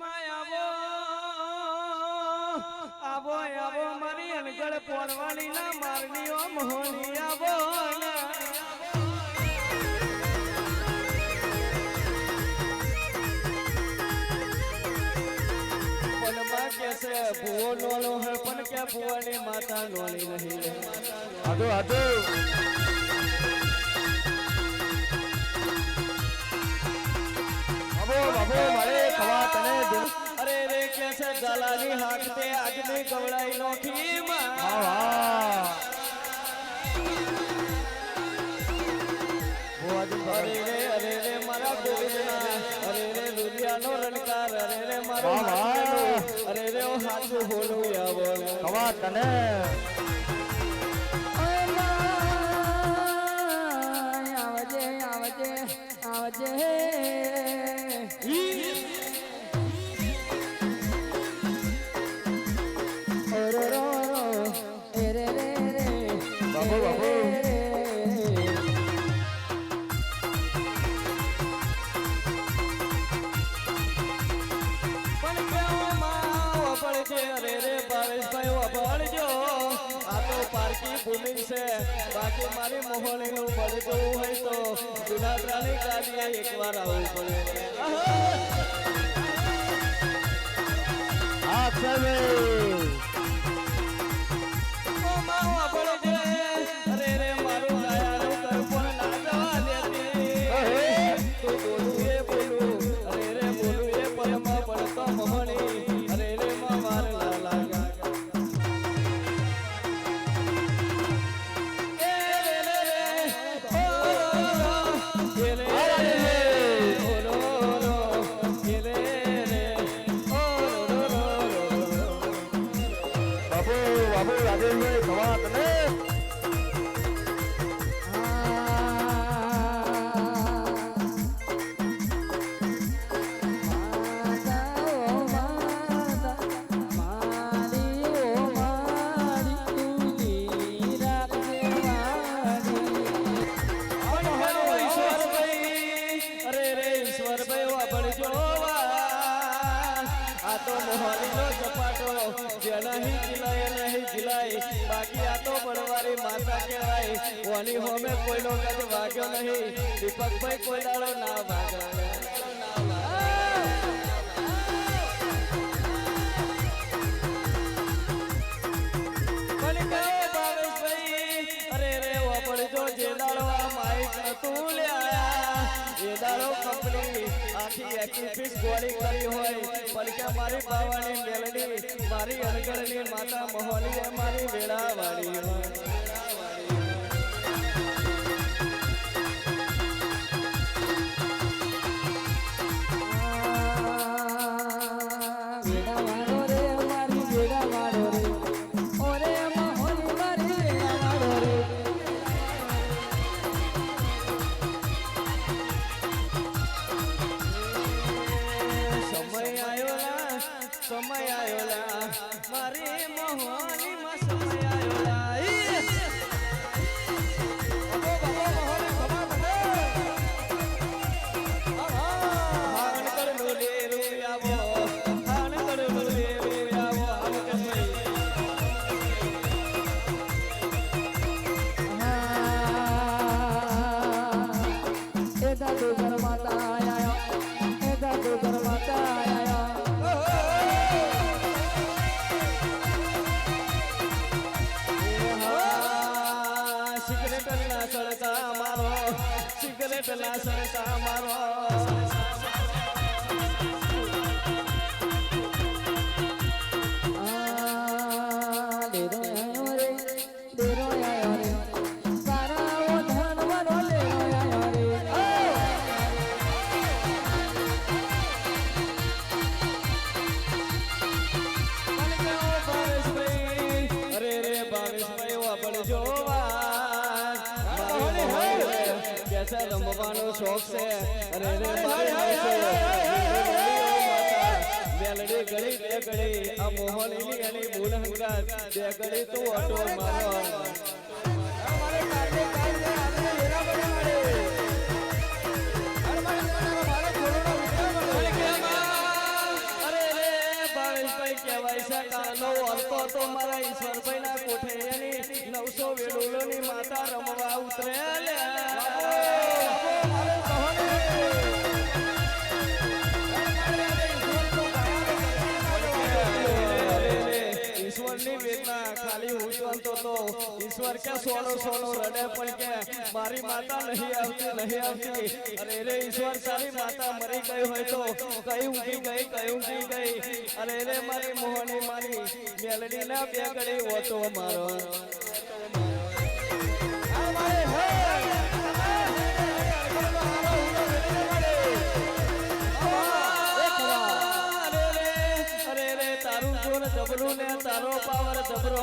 My આવો આવો આવો, મારી અનગળ પોરવાણી ના મારણીઓ મોહની આવો પનમાં કે છે, ભૂવો નોળો હે, પણ કે ભૂવાની માતા નોળી નહીં આદો આદો. બાબો બાબો કે છે હાકતે આજની કવડાઈ નોખી માં. વાહ વાહ અરે રે અરે રે મારા ગોવિંદના અરે રે રુદિયાનો રણકાર અરે રે મારો વાહ, વાહ. હાથીનો, અરે રે હાથું હોલું તને. આવજે આવજે આવજે. તો પારકી ભૂમિ છે બાકી મારી મોહણીનું પડતું હોય તો જુનાગરાની ગાડીએ એકવાર આવવું પડે બાબુ રાજેશભાઈ ખવા ઓની હોમે કોઈનો કદ વાગ્યો નહીં. દીપકભાઈ કોઈ દાડો ના વાગ્યો. જે દાડો આ માઈક નતું લ્યા એ આખી ગોળી કરી હોય. મારી બાવાની મેલડી, મારી માતા મોહની મારી વેળાવાળી હોય. વેડાવાળો રે રમવાનો શોખ છે. અરે મેલડી ગળી બે ગળી. આ મોહનની અને ભૂલ બે ગળી તું ઓટો મારો તો મારા ઈશ્વરભાઈ ના કોઠે એની નવસો વેડુલોની માતા રમવા ઉતરે. ખાલી તો ઈશ્વર કે સોનો સોનો રડે પણ કે મારી માતા નહીં આવતી નહીં આવતી. અરે રે ઈશ્વર, તારી માતા મરી ગઈ હોય તો કઈ ઊંઘી ગઈ, કઈ ઊંઘી ગઈ? અરે રે મારી મોહની મારી મેલડી ના બે ગળી ઓટો મારો. તારું જોર જબરું ને તારો પાવર જબરો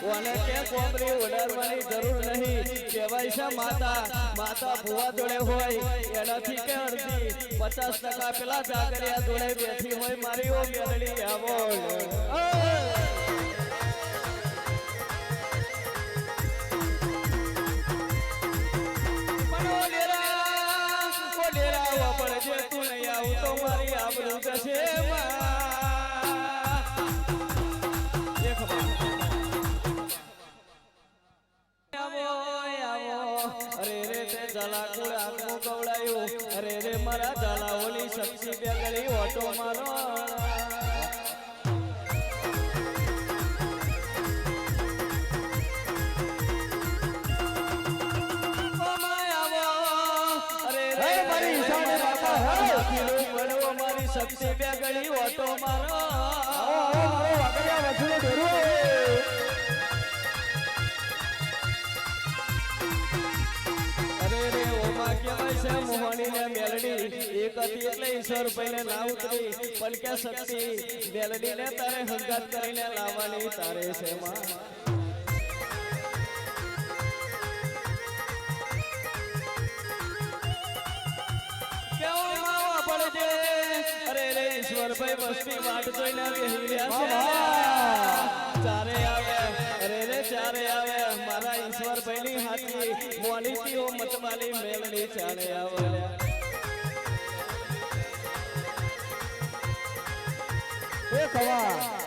કોને કે કોબરી ઉડાડવાની જરૂર નહીં. કહેવાય છે માતા, માતા ભુવા જોડે હોય, એનાથી કે અડધી, પચાસ ટકા પેલા જાગરિયા જોડે બેઠી હોય મારી ઓ મેલડી આવો પણ ઓ ડેરા, ઓ ડેરા, વાપર જે તું નહીં આવું તો મારી આબરૂ જશે માં. તે જલાકુળ આગવું ગવડાયું અરે રે મારા જલાઓની શક્તિ બે ગળી ઓટો મારો મારી ઈશાની માતા, હે. હાથીનું બનવો મારી શક્તિ બે ગળી ઓટો મારો. કહેવાય છે ને મેલડી. એક હતી એટલે ઈશ્વર ભાઈને ના ઉતરી. પણ કે શક્તિ. મેલડી ને તારે હંગાત કરીને લાવવાની તારે છે? માં ઈશ્વરભાઈ વાટ જોઈને ચારે આવે. અરે રે ચારે આવે. મોલી ઓ મતવાલી મેલડી ચાલે આવ્યા એ ખવા.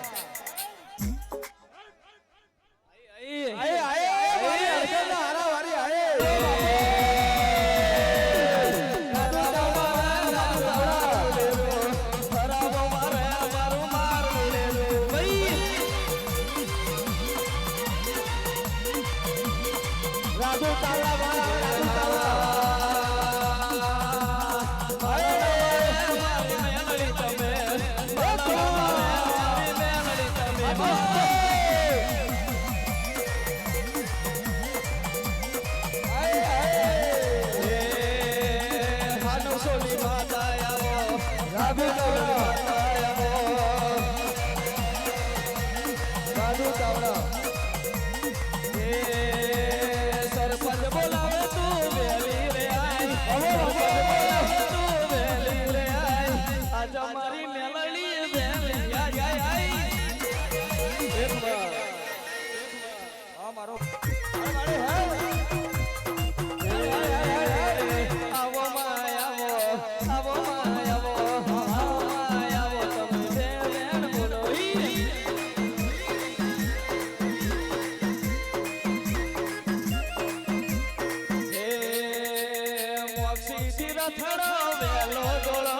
વેલો ગોળો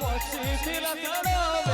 મોક્ષી દિલ તણો